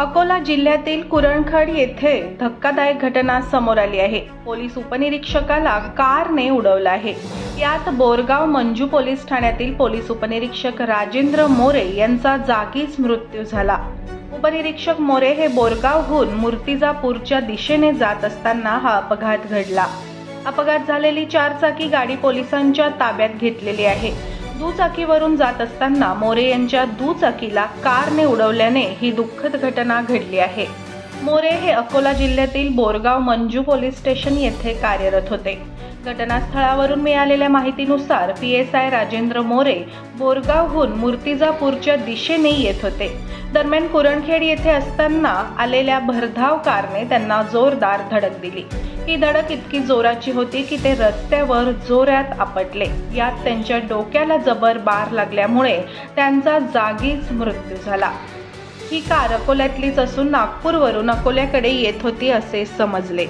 अकोला जिल्ह्यातील कुरणखड येथे धक्कादायक घटना समोर आली आहे. पोलीस उपनिरीक्षकाला कारने उडवलं आहे. यात बोरगाव मंजू पोलीस ठाण्यातील पोलीस उपनिरीक्षक राजेंद्र मोरे यांचा जागीच मृत्यू झाला. उपनिरीक्षक मोरे हे बोरगावहून मूर्तिजापूरच्या दिशेने जात असताना हा अपघात घडला. अपघात झालेली चारचाकी गाडी पोलिसांच्या ताब्यात घेतलेली आहे. दुचाकीवरून जात असताना मोरे यांच्या दुचाकीला कारने उडवल्याने ही दुःखद घटना घडली आहे. मोरे हे अकोला जिल्ह्यातील बोरगाव मंजू पोलीस स्टेशन येथे कार्यरत होते. घटनास्थळावरून मिळालेल्या माहितीनुसार P S I Rajendra More बोरगावहून मूर्तिजापूरच्या दिशेने येत होते. दरम्यान कुरणखेड येथे असताना आलेल्या भरधाव कारने त्यांना जोरदार धडक दिली. ही धडक इतकी जोराची होती की ते रस्त्यावर जोरात आपटले. यात त्यांच्या डोक्याला जबर बार लागल्यामुळे त्यांचा जागीच मृत्यू झाला. ही कार अकोल्यातलीच असून नागपूरवरून अकोल्याकडे येत होती असे समजले.